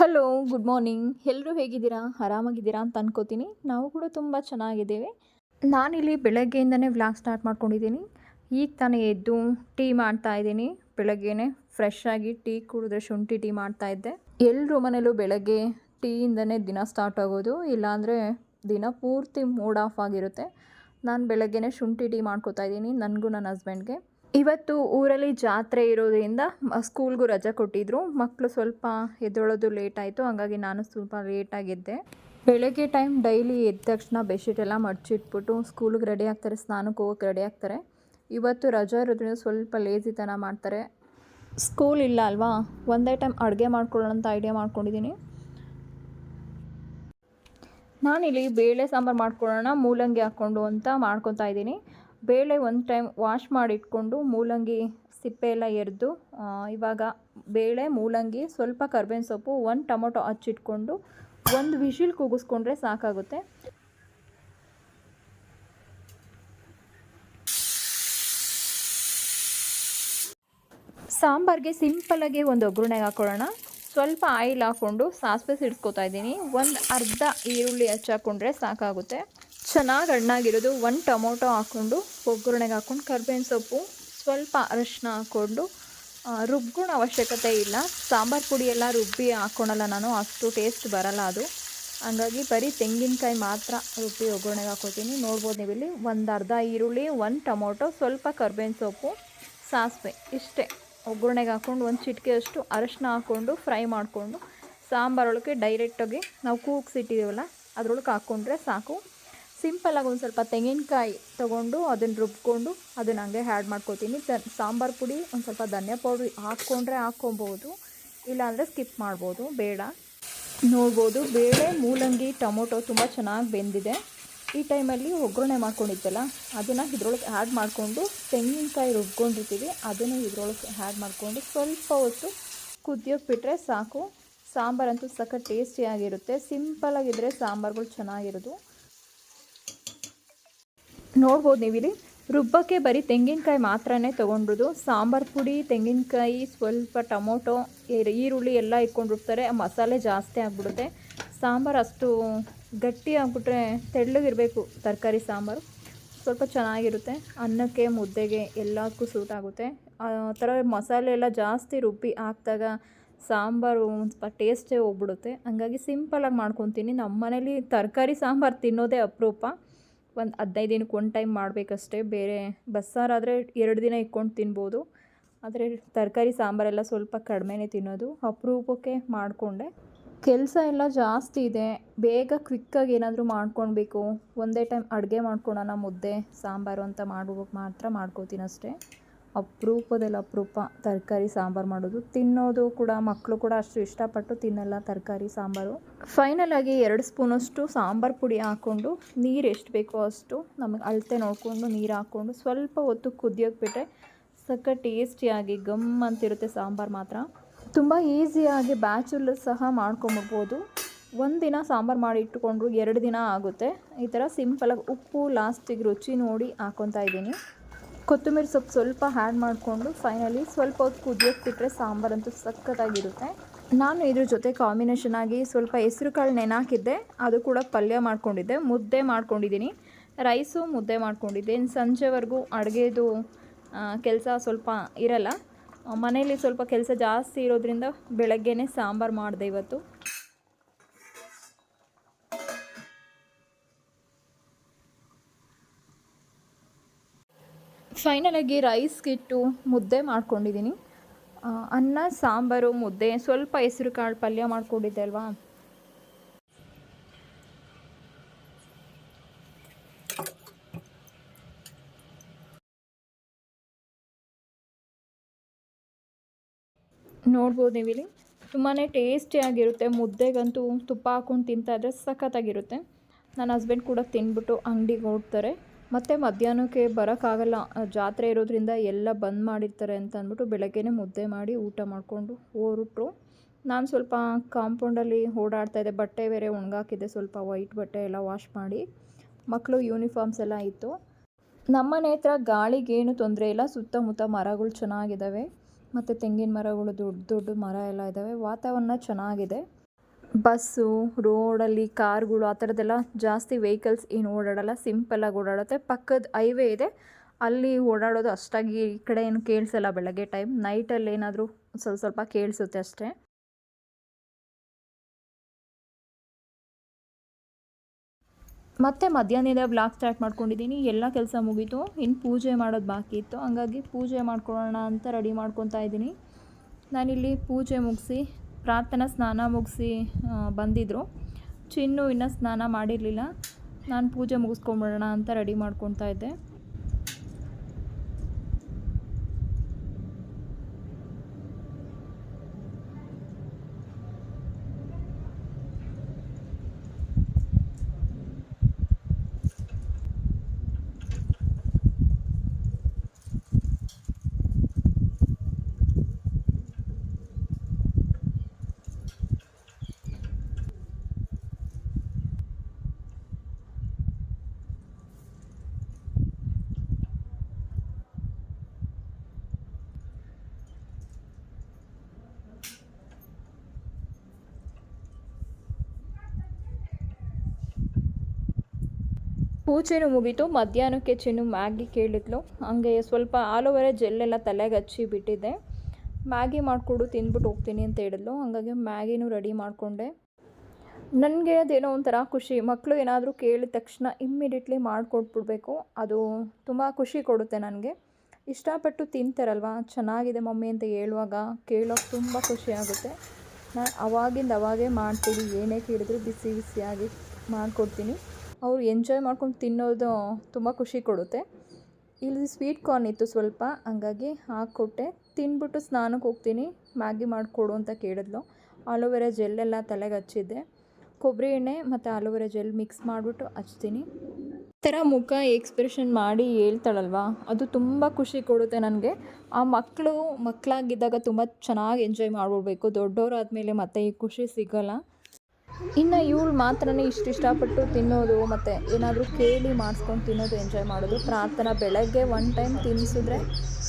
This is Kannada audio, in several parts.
ಹಲೋ ಗುಡ್ ಮಾರ್ನಿಂಗ್ ಎಲ್ಲರೂ ಹೇಗಿದ್ದೀರಾ? ಆರಾಮಾಗಿದ್ದೀರಾ ಅಂತ ಅನ್ಕೋತೀನಿ. ನಾವು ಕೂಡ ತುಂಬ ಚೆನ್ನಾಗಿದ್ದೇವೆ. ನಾನಿಲ್ಲಿ ಬೆಳಗ್ಗೆಯಿಂದನೇ ವ್ಲಾಗ್ ಸ್ಟಾರ್ಟ್ ಮಾಡ್ಕೊಂಡಿದ್ದೀನಿ. ಈಗ ತಾನೇ ಎದ್ದು ಟೀ ಮಾಡ್ತಾ ಇದ್ದೀನಿ. ಬೆಳಗ್ಗೆನೇ ಫ್ರೆಶ್ ಆಗಿ ಟೀ ಕುಡಿದ್ರೆ ಶುಂಠಿ ಟೀ ಮಾಡ್ತಾ ಇದ್ದೆ. ಎಲ್ಲರೂ ಮನೇಲೂ ಬೆಳಗ್ಗೆ ಟೀಯಿಂದನೇ ದಿನ ಸ್ಟಾರ್ಟ್ ಆಗೋದು. ಇಲ್ಲಾಂದರೆ ದಿನ ಪೂರ್ತಿ ಮೂಡ್ ಆಫ್ ಆಗಿರುತ್ತೆ. ನಾನು ಬೆಳಗ್ಗೆನೇ ಶುಂಠಿ ಟೀ ಮಾಡ್ಕೋತಾ ಇದ್ದೀನಿ. ನನಗೂ ನನ್ನ ಹಸ್ಬೆಂಡ್ಗೆ ಇವತ್ತು ಊರಲ್ಲಿ ಜಾತ್ರೆ ಇರೋದ್ರಿಂದ ಸ್ಕೂಲ್ಗೂ ರಜೆ ಕೊಟ್ಟಿದ್ರು. ಮಕ್ಕಳು ಸ್ವಲ್ಪ ಎದ್ದೊಳೋದು ಲೇಟ್ ಆಯಿತು. ಹಾಗಾಗಿ ನಾನು ಸ್ವಲ್ಪ ಲೇಟಾಗಿದ್ದೆ ಬೆಳಗ್ಗೆ ಟೈಮ್ ಡೈಲಿ ಎದ್ದ ತಕ್ಷಣ ಬೆಡ್ಶೀಟ್ ಎಲ್ಲ ಮಡಚಿಟ್ಬಿಟ್ಟು ಸ್ಕೂಲಿಗೆ ರೆಡಿ ಆಗ್ತಾರೆ. ಸ್ನಾನಕ್ಕೆ ಹೋಗೋಕ್ಕೆ ರೆಡಿ ಆಗ್ತಾರೆ. ಇವತ್ತು ರಜಾ ಇರೋದ್ರಿಂದ ಸ್ವಲ್ಪ ಲೇಜಿತನ ಮಾಡ್ತಾರೆ. ಸ್ಕೂಲ್ ಇಲ್ಲ ಅಲ್ವಾ? ಒಂದೇ ಟೈಮ್ ಅಡುಗೆ ಮಾಡ್ಕೊಳ್ಳೋಣ ಅಂತ ಐಡಿಯಾ ಮಾಡ್ಕೊಂಡಿದ್ದೀನಿ. ನಾನಿಲ್ಲಿ ಬೇಳೆ ಸಾಂಬಾರು ಮಾಡ್ಕೊಳ್ಳೋಣ, ಮೂಲಂಗಿ ಹಾಕ್ಕೊಂಡು ಅಂತ ಮಾಡ್ಕೊತಾ ಇದ್ದೀನಿ. ಬೇಳೆ ಒಂದು ಟೈಮ್ ವಾಶ್ ಮಾಡಿಟ್ಕೊಂಡು ಮೂಲಂಗಿ ಸಿಪ್ಪೆ ಎಲ್ಲ ಎರೆದು ಇವಾಗ ಬೇಳೆ, ಮೂಲಂಗಿ, ಸ್ವಲ್ಪ ಕರ್ಬೇವಿನ ಸೊಪ್ಪು, ಒಂದು ಟೊಮೊಟೊ ಹಚ್ಚಿಟ್ಕೊಂಡು ಒಂದು ವಿಶಿಲ್ ಕೂಗಿಸ್ಕೊಂಡ್ರೆ ಸಾಕಾಗುತ್ತೆ. ಸಾಂಬಾರಿಗೆ ಸಿಂಪಲಾಗಿ ಒಂದು ಒಗ್ಗರಣೆ ಹಾಕೊಳ್ಳೋಣ. ಸ್ವಲ್ಪ ಆಯಿಲ್ ಹಾಕ್ಕೊಂಡು ಸಾಸಿವೆ ಸಿಡಿಸ್ಕೊತಾ ಇದ್ದೀನಿ. ಒಂದು ಅರ್ಧ ಈರುಳ್ಳಿ ಹಚ್ಚಾಕೊಂಡ್ರೆ ಸಾಕಾಗುತ್ತೆ. ಚೆನ್ನಾಗಿ ಹಣ್ಣಾಗಿರೋದು, ಒಂದು ಟೊಮೊಟೊ ಹಾಕ್ಕೊಂಡು ಒಗ್ಗರಣೆಗೆ ಹಾಕ್ಕೊಂಡು ಕರ್ಬೇವಿನ ಸೊಪ್ಪು, ಸ್ವಲ್ಪ ಅರಶಿನ ಹಾಕ್ಕೊಂಡು ರುಬ್ಗೋಣ ಅವಶ್ಯಕತೆ ಇಲ್ಲ. ಸಾಂಬಾರು ಪುಡಿ ಎಲ್ಲ ರುಬ್ಬಿ ಹಾಕ್ಕೊಳಲ್ಲ ನಾನು, ಅಷ್ಟು ಟೇಸ್ಟ್ ಬರಲ್ಲ ಅದು. ಹಂಗಾಗಿ ಬರೀ ತೆಂಗಿನಕಾಯಿ ಮಾತ್ರ ರುಬ್ಬಿ ಒಗ್ಗರಣೆಗೆ ಹಾಕೋತೀನಿ. ನೋಡ್ಬೋದು ನೀವು ಇಲ್ಲಿ ಒಂದು ಅರ್ಧ ಈರುಳ್ಳಿ, ಒಂದು ಟೊಮೊಟೊ, ಸ್ವಲ್ಪ ಕರ್ಬೇವಿನ ಸೊಪ್ಪು, ಸಾಸಿವೆ, ಇಷ್ಟೇ. ಒಗ್ಗರಣೆಗೆ ಹಾಕ್ಕೊಂಡು ಒಂದು ಚಿಟಿಕೆಯಷ್ಟು ಅರಶಿನ ಹಾಕ್ಕೊಂಡು ಫ್ರೈ ಮಾಡಿಕೊಂಡು ಸಾಂಬಾರೊಳಗೆ ಡೈರೆಕ್ಟಾಗಿ ನಾವು ಕೂಗ್ಸಿಟ್ಟಿದ್ದೀವಲ್ಲ ಅದರೊಳಗೆ ಹಾಕ್ಕೊಂಡ್ರೆ ಸಾಕು. ಸಿಂಪಲಾಗಿ ಒಂದು ಸ್ವಲ್ಪ ತೆಂಗಿನಕಾಯಿ ತೊಗೊಂಡು ಅದನ್ನು ರುಬ್ಕೊಂಡು ಅದನ್ನು ಹಂಗೆ ಆ್ಯಡ್ ಮಾಡ್ಕೊತೀನಿ. ಸಾಂಬಾರು ಪುಡಿ, ಒಂದು ಸ್ವಲ್ಪ ಧನಿಯಾ ಪೌಡ್ರ್ ಹಾಕ್ಕೊಂಡ್ರೆ ಹಾಕ್ಕೊಬೋದು. ಇಲ್ಲಾಂದರೆ ಸ್ಕಿಪ್ ಮಾಡ್ಬೋದು. ಬೇಡ. ನೋಡ್ಬೋದು, ಬೇಳೆ, ಮೂಲಂಗಿ, ಟೊಮೊಟೊ ತುಂಬ ಚೆನ್ನಾಗಿ ಬೆಂದಿದೆ. ಈ ಟೈಮಲ್ಲಿ ಒಗ್ಗರಣೆ ಮಾಡ್ಕೊಂಡಿದ್ದಲ್ಲ, ಅದನ್ನು ಇದ್ರೊಳಗೆ ಆ್ಯಡ್ ಮಾಡಿಕೊಂಡು ತೆಂಗಿನಕಾಯಿ ರುಬ್ಕೊಂಡಿರ್ತೀವಿ, ಅದನ್ನು ಇದ್ರೊಳಗೆ ಆ್ಯಡ್ ಮಾಡಿಕೊಂಡು ಸ್ವಲ್ಪ ಹೊತ್ತು ಕುದಿಯೋಕೆ ಬಿಟ್ಟರೆ ಸಾಕು. ಸಾಂಬಾರಂತೂ ಸಖತ್ ಟೇಸ್ಟಿಯಾಗಿರುತ್ತೆ ಸಿಂಪಲಾಗಿದ್ದರೆ ಸಾಂಬಾರುಗಳು ಚೆನ್ನಾಗಿರೋದು. ನೋಡ್ಬೋದು ನೀವಿಲ್ಲಿ. ರುಬ್ಬಕ್ಕೆ ಬರೀ ತೆಂಗಿನಕಾಯಿ ಮಾತ್ರನೇ ತೊಗೊಂಡಿರೋದು. ಸಾಂಬಾರು ಪುಡಿ, ತೆಂಗಿನಕಾಯಿ, ಸ್ವಲ್ಪ ಟೊಮೊಟೊ ಈರ್- ಈರುಳ್ಳಿ ಎಲ್ಲ ಇಟ್ಕೊಂಡಿರ್ತಾರೆ. ಮಸಾಲೆ ಜಾಸ್ತಿ ಆಗಿಬಿಡುತ್ತೆ. ಸಾಂಬಾರು ಅಷ್ಟು ಗಟ್ಟಿ ಆಗಿಬಿಟ್ರೆ ತೆಳ್ಳಗಿರಬೇಕು ತರಕಾರಿ ಸಾಂಬಾರು. ಸ್ವಲ್ಪ ಚೆನ್ನಾಗಿರುತ್ತೆ. ಅನ್ನಕ್ಕೆ, ಮುದ್ದೆಗೆ ಎಲ್ಲದಕ್ಕೂ ಸೂಟ್ ಆಗುತ್ತೆ. ಆ ಥರ ಮಸಾಲೆ ಎಲ್ಲ ಜಾಸ್ತಿ ರುಬ್ಬಿ ಹಾಕಿದಾಗ ಸಾಂಬಾರು ಸ್ವಲ್ಪ ಟೇಸ್ಟೇ ಹೋಗ್ಬಿಡುತ್ತೆ. ಹಂಗಾಗಿ ಸಿಂಪಲಾಗಿ ಮಾಡ್ಕೊತೀನಿ. ನಮ್ಮ ಮನೇಲಿ ತರಕಾರಿ ಸಾಂಬಾರು ತಿನ್ನೋದೇ ಅಪರೂಪ. ಒಂದು ಹದಿನೈದು ದಿನಕ್ಕೆ ಒಂದು ಟೈಮ್ ಮಾಡಬೇಕಷ್ಟೇ. ಬೇರೆ ಬಸ್ಸಾರಾದರೆ ಎರಡು ದಿನ ಇಟ್ಕೊಂಡು ತಿನ್ಬೋದು. ಆದರೆ ತರಕಾರಿ, ಸಾಂಬಾರೆಲ್ಲ ಸ್ವಲ್ಪ ಕಡಿಮೆನೇ ತಿನ್ನೋದು. ಅಪರೂಪಕ್ಕೆ ಮಾಡಿಕೊಂಡೆ. ಕೆಲಸ ಎಲ್ಲ ಜಾಸ್ತಿ ಇದೆ. ಬೇಗ ಕ್ವಿಕ್ಕಾಗಿ ಏನಾದರೂ ಮಾಡ್ಕೊಳ್ಬೇಕು. ಒಂದೇ ಟೈಮ್ ಅಡುಗೆ ಮಾಡ್ಕೊಳೋಣ, ಮುದ್ದೆ, ಸಾಂಬಾರು ಅಂತ ಮಾಡ್ಬೇಕು ಮಾತ್ರ ಮಾಡ್ಕೋತೀನಿ ಅಷ್ಟೇ ಅಪರೂಪದಲ್ಲಿ ಅಪರೂಪ. ತರಕಾರಿ, ಸಾಂಬಾರು ಮಾಡೋದು. ತಿನ್ನೋದು ಕೂಡ ಮಕ್ಕಳು ಕೂಡ ಅಷ್ಟು ಇಷ್ಟಪಟ್ಟು ತಿನ್ನಲ್ಲ ತರಕಾರಿ, ಸಾಂಬಾರು. ಫೈನಲ್ ಆಗಿ ಎರಡು ಸ್ಪೂನಷ್ಟು ಸಾಂಬಾರು ಪುಡಿ ಹಾಕ್ಕೊಂಡು ನೀರು ಎಷ್ಟು ಬೇಕೋ ಅಷ್ಟು ನಮಗೆ ಅಳತೆ ನೋಡಿಕೊಂಡು ನೀರು ಹಾಕ್ಕೊಂಡು ಸ್ವಲ್ಪ ಹೊತ್ತು ಕುದಿಯೋಕೆ ಬಿಟ್ಟರೆ ಸಕ್ಕ ಟೇಸ್ಟಿಯಾಗಿ ಗಮ್ ಅಂತಿರುತ್ತೆ ಸಾಂಬಾರು ಮಾತ್ರ. ತುಂಬ ಈಸಿಯಾಗಿ ಬ್ಯಾಚುಲರ್ ಸಹ ಮಾಡ್ಕೊಂಬಿಡ್ಬೋದು. ಒಂದಿನ ಸಾಂಬಾರು ಮಾಡಿ ಇಟ್ಕೊಂಡ್ರು ಎರಡು ದಿನ ಆಗುತ್ತೆ. ಈ ಥರ ಸಿಂಪಲಾಗಿ ಉಪ್ಪು, ಲಾಸ್ಟಿಗೆ ರುಚಿ ನೋಡಿ ಹಾಕ್ಕೊತಾ ಇದ್ದೀನಿ. ಕೊತ್ತಂಬರಿ ಸೊಪ್ಪು ಸ್ವಲ್ಪ ಹ್ಯಾಡ್ ಮಾಡಿಕೊಂಡು ಫೈನಲಿ ಸ್ವಲ್ಪ ಹೊತ್ತು ಕುದಿಯೋಕೆ ಬಿಟ್ಟರೆ ಸಾಂಬಾರಂತೂ ಸಖತ್ತಾಗಿರುತ್ತೆ. ನಾನು ಇದ್ರ ಜೊತೆ ಕಾಂಬಿನೇಷನ್ ಆಗಿ ಸ್ವಲ್ಪ ಹೆಸರು ಕಾಳು ನೆನೆ ಹಾಕಿದ್ದೆ ಅದು ಕೂಡ ಪಲ್ಯ ಮಾಡ್ಕೊಂಡಿದ್ದೆ, ಮುದ್ದೆ ಮಾಡ್ಕೊಂಡಿದ್ದೀನಿ. ರೈಸು ಮುದ್ದೆ ಮಾಡ್ಕೊಂಡಿದ್ದೆ. ಇನ್ನು ಸಂಜೆವರೆಗೂ ಅಡುಗೆದು ಕೆಲಸ ಸ್ವಲ್ಪ ಇರಲ್ಲ. ಮನೇಲಿ ಸ್ವಲ್ಪ ಕೆಲಸ ಜಾಸ್ತಿ ಇರೋದ್ರಿಂದ ಬೆಳಗ್ಗೆನೇ ಸಾಂಬಾರು ಮಾಡಿದೆ ಇವತ್ತು. ಫೈನಲಾಗಿ ರೈಸ್ಗಿಟ್ಟು ಮುದ್ದೆ ಮಾಡ್ಕೊಂಡಿದ್ದೀನಿ ಅನ್ನ, ಸಾಂಬಾರು, ಮುದ್ದೆ, ಸ್ವಲ್ಪ ಹೆಸರು ಕಾಳು ಪಲ್ಯ ಮಾಡ್ಕೊಂಡಿದ್ದೆ ಅಲ್ವಾ? ನೋಡ್ಬೋದು ನೀವಿಲ್ಲಿ. ತುಂಬಾ ಟೇಸ್ಟಿಯಾಗಿರುತ್ತೆ ಮುದ್ದೆಗಂತೂ ತುಪ್ಪ ಹಾಕೊಂಡು ತಿಂತಾಯಿದ್ರೆ ಸಖತ್ತಾಗಿರುತ್ತೆ. ನನ್ನ ಹಸ್ಬೆಂಡ್ ಕೂಡ ತಿಂದ್ಬಿಟ್ಟು ಅಂಗಡಿಗೆ ಹೊರಡ್ತಾರೆ ಮತ್ತು ಮಧ್ಯಾಹ್ನಕ್ಕೆ ಬರೋಕ್ಕಾಗಲ್ಲ. ಜಾತ್ರೆ ಇರೋದ್ರಿಂದ ಎಲ್ಲ ಬಂದ್ ಮಾಡಿರ್ತಾರೆ ಅಂತ ಅಂದ್ಬಿಟ್ಟು ಬೆಳಗ್ಗೆನೇ ಮುದ್ದೆ ಮಾಡಿ ಊಟ ಮಾಡಿಕೊಂಡು ಹೊರಟ್ರು ನಾನು ಸ್ವಲ್ಪ ಕಾಂಪೌಂಡಲ್ಲಿ ಓಡಾಡ್ತಾ ಇದ್ದೆ. ಬಟ್ಟೆ ಬೇರೆ ಒಣಗಾಕಿದ್ದೆ. ಸ್ವಲ್ಪ ವೈಟ್ ಬಟ್ಟೆ ಎಲ್ಲ ವಾಶ್ ಮಾಡಿ. ಮಕ್ಕಳು ಯೂನಿಫಾರ್ಮ್ಸ್ ಎಲ್ಲ ಇತ್ತು. ನಮ್ಮನೆ ಹತ್ರ ಗಾಳಿಗೇನು ತೊಂದರೆ ಇಲ್ಲ. ಸುತ್ತಮುತ್ತ ಮರಗಳು ಚೆನ್ನಾಗಿದ್ದಾವೆ. ಮತ್ತು ತೆಂಗಿನ ಮರಗಳು ದೊಡ್ಡ ದೊಡ್ಡ ಮರ ಎಲ್ಲ ಇದ್ದಾವೆ. ವಾತಾವರಣ ಚೆನ್ನಾಗಿದೆ. ಬಸ್ಸು, ರೋಡಲ್ಲಿ, ಕಾರ್ಗಳು, ಆ ಥರದ್ದೆಲ್ಲ ಜಾಸ್ತಿ ವೆಹಿಕಲ್ಸ್ ಏನು ಓಡಾಡಲ್ಲ ಸಿಂಪಲ್ಲಾಗಿ ಓಡಾಡುತ್ತೆ. ಪಕ್ಕದ ಹೈವೇ ಇದೆ. ಅಲ್ಲಿ ಓಡಾಡೋದು ಅಷ್ಟಾಗಿ ಈ ಕಡೆ ಏನು ಕೇಳಿಸಲ್ಲ ಬೆಳಗ್ಗೆ ಟೈಮ್. ನೈಟಲ್ಲಿ ಏನಾದರೂ ಸ್ವಲ್ಪ ಸ್ವಲ್ಪ ಕೇಳಿಸುತ್ತೆ ಅಷ್ಟೇ. ಮತ್ತೆ ಮಧ್ಯಾಹ್ನದ ಬ್ಲಾಗ್ ಸ್ಟಾರ್ಟ್ ಮಾಡ್ಕೊಂಡಿದ್ದೀನಿ. ಎಲ್ಲ ಕೆಲಸ ಮುಗೀತು. ಇನ್ನು ಪೂಜೆ ಮಾಡೋದು ಬಾಕಿ ಇತ್ತು. ಹಂಗಾಗಿ ಪೂಜೆ ಮಾಡ್ಕೊಳ್ಳೋಣ ಅಂತ ರೆಡಿ ಮಾಡ್ಕೊತಾ ಇದ್ದೀನಿ. ನಾನಿಲ್ಲಿ ಪೂಜೆ ಮುಗಿಸಿ ಪ್ರಾರ್ಥನಾ ಸ್ನಾನ ಮುಗಿಸಿ ಬಂದಿದ್ದರು ಚಿನ್ನು ಇನ್ನೂ ಸ್ನಾನ ಮಾಡಿರಲಿಲ್ಲ. ನಾನು ಪೂಜೆ ಮುಗಿಸ್ಕೊಂಬಿಡೋಣ ಅಂತ ರೆಡಿ ಮಾಡ್ಕೊತಾ ಇದ್ದೆ. ಪೂಜೆನೂ ಮುಗೀತು, ಮಧ್ಯಾಹ್ನಕ್ಕೆ ಚಿನ್ನು ಮ್ಯಾಗಿ ಕೇಳಿದ್ಲು. ಹಂಗೆ ಸ್ವಲ್ಪ ಆಲೋವೆರಾ ಜೆಲ್ಲೆಲ್ಲ ತಲೆಗೆ ಹಚ್ಚಿ ಬಿಟ್ಟಿದ್ದೆ. ಮ್ಯಾಗಿ ಮಾಡಿಕೊಡು ತಿಂದ್ಬಿಟ್ಟು ಹೋಗ್ತೀನಿ ಅಂತ ಹೇಳಿದ್ಲು. ಹಾಗಾಗಿ ಮ್ಯಾಗಿನೂ ರೆಡಿ ಮಾಡಿಕೊಂಡೆ. ನನಗೆ ಅದೇನೋ ಒಂಥರ ಖುಷಿ. ಮಕ್ಕಳು ಏನಾದರೂ ಕೇಳಿದ ತಕ್ಷಣ ಇಮ್ಮಿಡಿಯೇಟ್ಲಿ ಮಾಡಿಕೊಟ್ಬಿಡ್ಬೇಕು. ಅದು ತುಂಬ ಖುಷಿ ಕೊಡುತ್ತೆ ನನಗೆ. ಇಷ್ಟಪಟ್ಟು ತಿಂತಾರಲ್ವ? ಚೆನ್ನಾಗಿದೆ ಮಮ್ಮಿ ಅಂತ ಹೇಳುವಾಗ ಕೇಳೋಕೆ ತುಂಬ ಖುಷಿಯಾಗುತ್ತೆ ನಾನು ಅವಾಗಿಂದ ಅವಾಗೇ ಮಾಡ್ತೀನಿ. ಏನೇ ಕೇಳಿದ್ರು ಬಿಸಿ ಬಿಸಿಯಾಗಿ ಮಾಡಿಕೊಡ್ತೀನಿ. ಅವರು ಎಂಜಾಯ್ ಮಾಡ್ಕೊಂಡು ತಿನ್ನೋದು ತುಂಬ ಖುಷಿ ಕೊಡುತ್ತೆ. ಇಲ್ಲಿ ಸ್ವೀಟ್ ಕಾರ್ನ್ ಇತ್ತು ಸ್ವಲ್ಪ, ಹಾಗಾಗಿ ಹಾಕ್ಕೊಟ್ಟೆ. ತಿಂದ್ಬಿಟ್ಟು ಸ್ನಾನಕ್ಕೆ ಹೋಗ್ತೀನಿ, ಮ್ಯಾಗಿ ಮಾಡಿಕೊಡು ಅಂತ ಕೇಳಿದ್ಲು. ಆಲೂವೆರಾ ಜೆಲ್ಲೆಲ್ಲ ತಲೆಗೆ ಹಚ್ಚಿದ್ದೆ. ಕೊಬ್ಬರಿ ಎಣ್ಣೆ ಮತ್ತು ಆಲೋವೆರಾ ಜೆಲ್ ಮಿಕ್ಸ್ ಮಾಡಿಬಿಟ್ಟು ಹಚ್ತೀನಿ. ಥರ ಮುಖ ಎಕ್ಸ್ಪ್ರೆಷನ್ ಮಾಡಿ ಹೇಳ್ತಾಳಲ್ವ, ಅದು ತುಂಬ ಖುಷಿ ಕೊಡುತ್ತೆ ನನಗೆ. ಆ ಮಕ್ಕಳು ಮಕ್ಕಳಾಗಿದ್ದಾಗ ತುಂಬ ಚೆನ್ನಾಗಿ ಎಂಜಾಯ್ ಮಾಡ್ಬಿಡ್ಬೇಕು. ದೊಡ್ಡವರಾದ್ಮೇಲೆ ಮತ್ತೆ ಈ ಖುಷಿ ಸಿಗೋಲ್ಲ. ಇನ್ನು ಇವಳು ಮಾತ್ರನೇ ಇಷ್ಟು ಇಷ್ಟಪಟ್ಟು ತಿನ್ನೋದು ಮತ್ತು ಏನಾದರೂ ಕೇಳಿ ಮಾಡಿಸ್ಕೊಂಡು ತಿನ್ನೋದು ಎಂಜಾಯ್ ಮಾಡೋದು. ಪ್ರಾರ್ಥನಾ ಬೆಳಗ್ಗೆ ಒನ್ ಟೈಮ್ ತಿನ್ನಿಸಿದ್ರೆ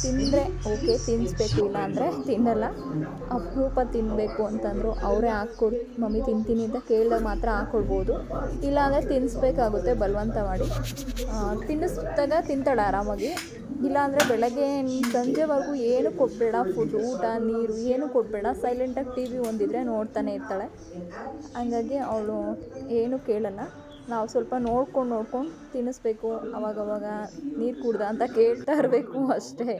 ತಿಂದರೆ ಓಕೆ ತಿನ್ನಿಸ್ಬೇಕು ಇಲ್ಲ ಅಂದರೆ ತಿನ್ನಲ್ಲ. ಅಪರೂಪ ತಿನ್ನಬೇಕು ಅಂತಂದರು ಅವರೇ ಹಾಕ್ಕೊಡ್, ಮಮ್ಮಿ ತಿಂತೀನಿ ಅಂತ ಕೇಳಿದಾಗ ಮಾತ್ರ ಹಾಕ್ಕೊಡ್ಬೋದು ಇಲ್ಲಾಂದರೆ ತಿನ್ನಿಸ್ಬೇಕಾಗುತ್ತೆ ಬಲವಂತ ಮಾಡಿ. ತಿನ್ನಿಸಿದಾಗ ತಿಂತಾಳೆ ಆರಾಮಾಗಿ. ಇಲ್ಲಾಂದರೆ ಬೆಳಗ್ಗೆ ಸಂಜೆವರೆಗೂ ಏನು ಕೊಡಬೇಡ ಫುಡ್ ಊಟ, ನೀರು ಏನು ಕೊಡಬೇಡ. ಸೈಲೆಂಟಾಗಿ ಟಿ ವಿ ಒಂದಿದ್ರೆ ನೋಡ್ತಾನೆ ಇರ್ತಾಳೆ. ಹಂಗಾಗಿ ಅವಳು ಏನು ಕೇಳಲ್ಲ. ನಾವು ಸ್ವಲ್ಪ ನೋಡ್ಕೊಂಡು ನೋಡ್ಕೊಂಡು ತಿನ್ನಿಸ್ಬೇಕು. ಅವಾಗವಾಗ ನೀರು ಕುಡ್ದ ಅಂತ ಕೇಳ್ತಾ ಇರಬೇಕು ಅಷ್ಟೇ.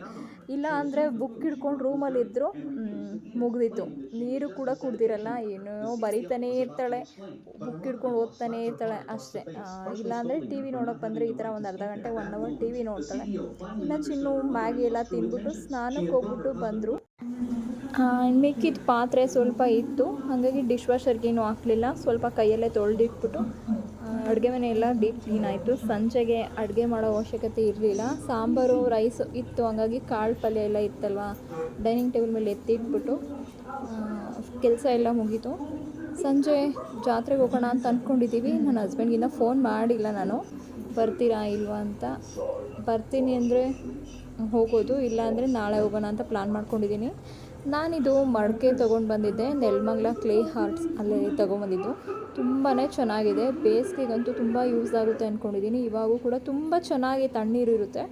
ಇಲ್ಲ ಅಂದರೆ ಬುಕ್ ಹಿಡ್ಕೊಂಡು ರೂಮಲ್ಲಿದ್ದರು ಮುಗಿದಿತ್ತು. ನೀರು ಕೂಡ ಕುಡ್ದಿರಲ್ಲ, ಏನೋ ಬರೀತಾನೇ ಇರ್ತಾಳೆ. ಬುಕ್ ಹಿಡ್ಕೊಂಡು ಓದ್ತಾನೇ ಇರ್ತಾಳೆ ಅಷ್ಟೇ. ಇಲ್ಲಾಂದರೆ ಟಿ ವಿ ನೋಡೋಕೆ ಬಂದರೆ ಈ ಥರ ಒಂದು ಅರ್ಧ ಗಂಟೆ ಒನ್ ಅವರ್ ಟಿ ವಿ ನೋಡ್ತಾಳೆ. ಇನ್ನು ಚಿನ್ನು ಮ್ಯಾಗಿ ಎಲ್ಲ ತಿಂದ್ಬಿಟ್ಟು ಸ್ನಾನಕ್ಕೆ ಹೋಗ್ಬಿಟ್ಟು ಬಂದರು. ಮಿಕ್ಕಿದ ಪಾತ್ರೆ ಸ್ವಲ್ಪ ಇತ್ತು. ಹಾಗಾಗಿ ಡಿಶ್ ವಾಷರ್ಗೇನು ಹಾಕಲಿಲ್ಲ. ಸ್ವಲ್ಪ ಕೈಯಲ್ಲೇ ತೊಳೆದಿಟ್ಬಿಟ್ಟು ಅಡುಗೆ ಮನೆ ಎಲ್ಲ ಡೀಪ್ ಕ್ಲೀನ್ ಆಯಿತು. ಸಂಜೆಗೆ ಅಡುಗೆ ಮಾಡೋ ಅವಶ್ಯಕತೆ ಇರಲಿಲ್ಲ. ಸಾಂಬಾರು ರೈಸ್ ಇತ್ತು. ಹಂಗಾಗಿ ಕಾಳು ಪಲ್ಯ ಎಲ್ಲ ಇತ್ತಲ್ವ? ಡೈನಿಂಗ್ ಟೇಬಲ್ ಮೇಲೆ ಎತ್ತಿಟ್ಬಿಟ್ಟು ಕೆಲಸ ಎಲ್ಲ ಮುಗೀತು. ಸಂಜೆ ಜಾತ್ರೆಗೆ ಹೋಗೋಣ ಅಂತ ಅಂದ್ಕೊಂಡಿದ್ದೀವಿ ನನ್ನ ಹಸ್ಬೆಂಡ್ಗಿನ್ನ ಫೋನ್ ಮಾಡಿಲ್ಲ ನಾನು. ಬರ್ತೀರಾ ಇಲ್ವಾ ಅಂತ. ಬರ್ತೀನಿ ಅಂದರೆ ಹೋಗೋದು. ಇಲ್ಲ ಅಂದರೆ ನಾಳೆ ಹೋಗೋಣ ಅಂತ ಪ್ಲ್ಯಾನ್ ಮಾಡ್ಕೊಂಡಿದ್ದೀನಿ ನಾನಿದು ಮಡಕೆ ತೊಗೊಂಡು ಬಂದಿದ್ದೆ, ನೆಲ್ಮಂಗ್ಲ ಕ್ಲೇ ಹಾರ್ಟ್ಸ್ ಅಲ್ಲಿ ತೊಗೊಂಬಂದಿದ್ದು ತುಂಬಾ ಚೆನ್ನಾಗಿದೆ. ಬೇಸಿಗೆಗಂತೂ ತುಂಬ ಯೂಸ್ ಆಗುತ್ತೆ ಅಂದ್ಕೊಂಡಿದ್ದೀನಿ ಇವಾಗೂ ಕೂಡ ತುಂಬ ಚೆನ್ನಾಗಿ ತಣ್ಣೀರು ಇರುತ್ತೆ.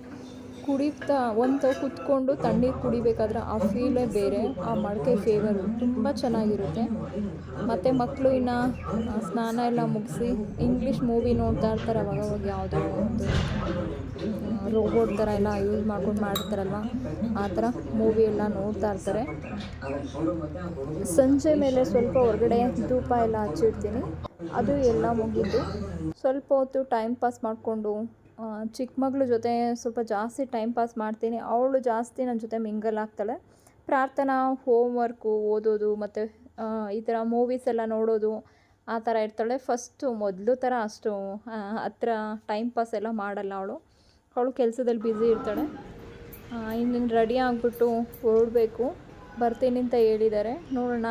ಕುಡಿತಾ, ಒಂದು ಕುತ್ಕೊಂಡು ತಣ್ಣೀರು ಕುಡಿಬೇಕಾದ್ರೆ ಆ ಫೀಲೇ ಬೇರೆ, ಆ ಮಡಕೆ ಫೇವರು ತುಂಬ ಚೆನ್ನಾಗಿರುತ್ತೆ. ಮತ್ತು ಮಕ್ಕಳು ಇನ್ನು ಸ್ನಾನ ಎಲ್ಲ ಮುಗಿಸಿ ಇಂಗ್ಲೀಷ್ ಮೂವಿ ನೋಡ್ತಾ ಇರ್ತಾರೆ ಅವಾಗ ಅವಾಗ ಯಾವುದೋ ಒಂದು. ರೋಬೋಟ್ ಥರ ಎಲ್ಲ ಯೂಸ್ ಮಾಡ್ಕೊಂಡು ಮಾಡ್ತಾರಲ್ವ ಆ ಥರ ಮೂವಿ ಎಲ್ಲ ನೋಡ್ತಾ ಇರ್ತಾರೆ. ಸಂಜೆ ಮೇಲೆ ಸ್ವಲ್ಪ ಹೊರಗಡೆ ಧೂಪ ಎಲ್ಲ ಹಚ್ಚಿಡ್ತೀನಿ. ಅದು ಎಲ್ಲ ಮುಗಿದು ಸ್ವಲ್ಪ ಹೊತ್ತು ಟೈಮ್ ಪಾಸ್ ಮಾಡಿಕೊಂಡು ಚಿಕ್ಕ ಜೊತೆ ಸ್ವಲ್ಪ ಜಾಸ್ತಿ ಟೈಮ್ ಪಾಸ್ ಮಾಡ್ತೀನಿ. ಅವಳು ಜಾಸ್ತಿ ನನ್ನ ಜೊತೆ ಮಿಂಗಲ್ ಆಗ್ತಾಳೆ. ಪ್ರಾರ್ಥನಾ ಹೋಮ್ ವರ್ಕು ಓದೋದು ಮತ್ತು ಈ ಥರ ಮೂವೀಸ್ ಎಲ್ಲ ನೋಡೋದು ಆ ಥರ ಇರ್ತಾಳೆ. ಫಸ್ಟು ಮೊದಲು ಥರ ಅಷ್ಟು ಹತ್ರ ಟೈಮ್ ಪಾಸ್ ಎಲ್ಲ ಮಾಡಲ್ಲ ಅವಳು. ಅವಳು ಕೆಲಸದಲ್ಲಿ ಬ್ಯುಸಿ ಇರ್ತಾಳೆ. ಇನ್ನು ರೆಡಿ ಆಗಿಬಿಟ್ಟು ಹೊರಡಬೇಕು. ಬರ್ತೀನಿ ಅಂತ ಹೇಳಿದ್ದಾರೆ. ನೋಡೋಣ,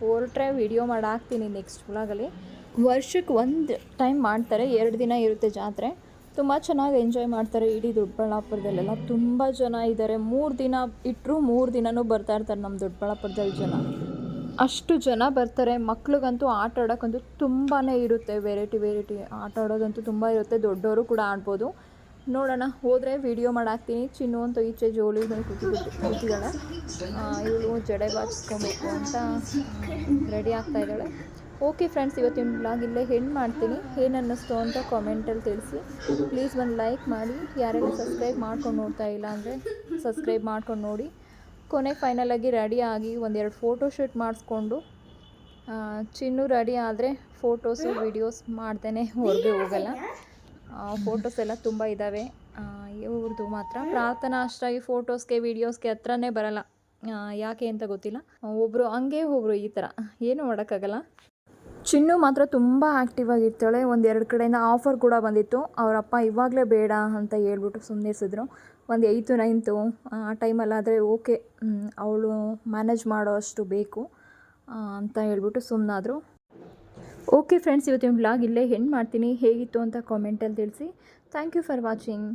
ಹೊರಟ್ರೆ ವಿಡಿಯೋ ಮಾಡಿ ಹಾಕ್ತೀನಿ ನೆಕ್ಸ್ಟ್ ಬ್ಲಾಗಲ್ಲಿ ವರ್ಷಕ್ಕೆ ಒಂದು ಟೈಮ್ ಮಾಡ್ತಾರೆ, ಎರಡು ದಿನ ಇರುತ್ತೆ ಜಾತ್ರೆ. ತುಂಬ ಚೆನ್ನಾಗಿ ಎಂಜಾಯ್ ಮಾಡ್ತಾರೆ ಇಡೀ ದೊಡ್ಡಬಳ್ಳಾಪುರದಲ್ಲೆಲ್ಲ. ತುಂಬ ಜನ ಇದ್ದಾರೆ. ಮೂರು ದಿನ ಇಟ್ಟರು ಮೂರು ದಿನವೂ ಬರ್ತಾ ಇರ್ತಾರೆ ನಮ್ಮ ದೊಡ್ಡಬಳ್ಳಾಪುರದಲ್ಲಿ ಜನ. ಅಷ್ಟು ಜನ ಬರ್ತಾರೆ. ಮಕ್ಳಿಗಂತೂ ಆಟ ಆಡೋಕ್ಕಂತೂ ತುಂಬಾ ಇರುತ್ತೆ. ವೆರೈಟಿ ವೆರೈಟಿ ಆಟ ಆಡೋದಂತೂ ತುಂಬ ಇರುತ್ತೆ. ದೊಡ್ಡವರು ಕೂಡ ಆಡ್ಬೋದು. ನೋಡೋಣ. ಹೋದರೆ ವಿಡಿಯೋ ಮಾಡಾಕ್ತೀನಿ. ಚಿನ್ನು ಅಂತ ಈಚೆ ಕೂತಿದ್ದು ಕೂತಿದ್ದಾಳೆ. ಇವಳು ಜಡೆ ಬಾಚಿಸ್ಕೊಬೇಕು ಅಂತ ರೆಡಿ ಆಗ್ತಾ ಇದ್ದಾಳೆ. ಓಕೆ ಫ್ರೆಂಡ್ಸ್ ಇವತ್ತಿನ ಬ್ಲಾಗ್ ಇಲ್ಲೇ ಹೆಣ್ಣು ಮಾಡ್ತೀನಿ. ಏನು ಅನ್ನಿಸ್ತು ಅಂತ ಕಾಮೆಂಟಲ್ಲಿ ತಿಳಿಸಿ. ಪ್ಲೀಸ್ ಒಂದು ಲೈಕ್ ಮಾಡಿ. ಯಾರೆಲ್ಲ ಸಬ್ಸ್ಕ್ರೈಬ್ ಮಾಡ್ಕೊಂಡು ನೋಡ್ತಾ ಇಲ್ಲ ಅಂದರೆ ಸಬ್ಸ್ಕ್ರೈಬ್ ಮಾಡ್ಕೊಂಡು ನೋಡಿ. ಕೊನೆ ಫೈನಲಾಗಿ ರೆಡಿ ಆಗಿ ಒಂದೆರಡು ಫೋಟೋ ಶೂಟ್ ಮಾಡಿಸ್ಕೊಂಡು ಚಿನ್ನು ರೆಡಿ ಆದರೆ ಫೋಟೋಸು ವಿಡಿಯೋಸ್ ಮಾಡ್ತೇನೆ. ಹೊರಗೆ ಹೋಗಲ್ಲ. ಫೋಟೋಸ್ ಎಲ್ಲ ತುಂಬ ಇದ್ದಾವೆ ಇವ್ರದ್ದು ಮಾತ್ರ. ಪ್ರಾರ್ಥನಾ ಅಷ್ಟಾಗಿ ಫೋಟೋಸ್ಗೆ ವೀಡಿಯೋಸ್ಗೆ ಹತ್ರನೇ ಬರಲ್ಲ. ಯಾಕೆ ಅಂತ ಗೊತ್ತಿಲ್ಲ. ಒಬ್ಬರು ಹಂಗೆ ಒಬ್ಬರು ಈ ಥರ ಏನು ಮಾಡೋಕ್ಕಾಗಲ್ಲ. ಚಿನ್ನು ಮಾತ್ರ ತುಂಬ ಆ್ಯಕ್ಟಿವ್ ಆಗಿರ್ತಾಳೆ. ಒಂದು ಎರಡು ಕಡೆಯಿಂದ ಆಫರ್ ಕೂಡ ಬಂದಿತ್ತು. ಅವರಪ್ಪ ಇವಾಗಲೇ ಬೇಡ ಅಂತ ಹೇಳ್ಬಿಟ್ಟು ಸುಮ್ಮನಿಸಿದ್ರು ಒಂದು ಏಯ್ತು ನೈನ್ತು ಆ ಟೈಮಲ್ಲಾದರೆ ಓಕೆ ಅವಳು ಮ್ಯಾನೇಜ್ ಮಾಡೋ ಅಷ್ಟು ಬೇಕು ಅಂತ ಹೇಳ್ಬಿಟ್ಟು ಸುಮ್ಮನಾದರು ಓಕೆ ಫ್ರೆಂಡ್ಸ್ ಇವತ್ತಿನ ಬ್ಲಾಗ್ ಇಲ್ಲೇ ಹೆಣ್ಣು ಮಾಡ್ತೀನಿ. ಹೇಗಿತ್ತು ಅಂತ ಕಾಮೆಂಟಲ್ಲಿ ತಿಳಿಸಿ. Thank you for watching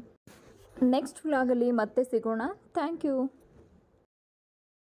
next ವ್ಲಾಗಲ್ಲಿ ಮತ್ತೆ ಸಿಗೋಣ. Thank you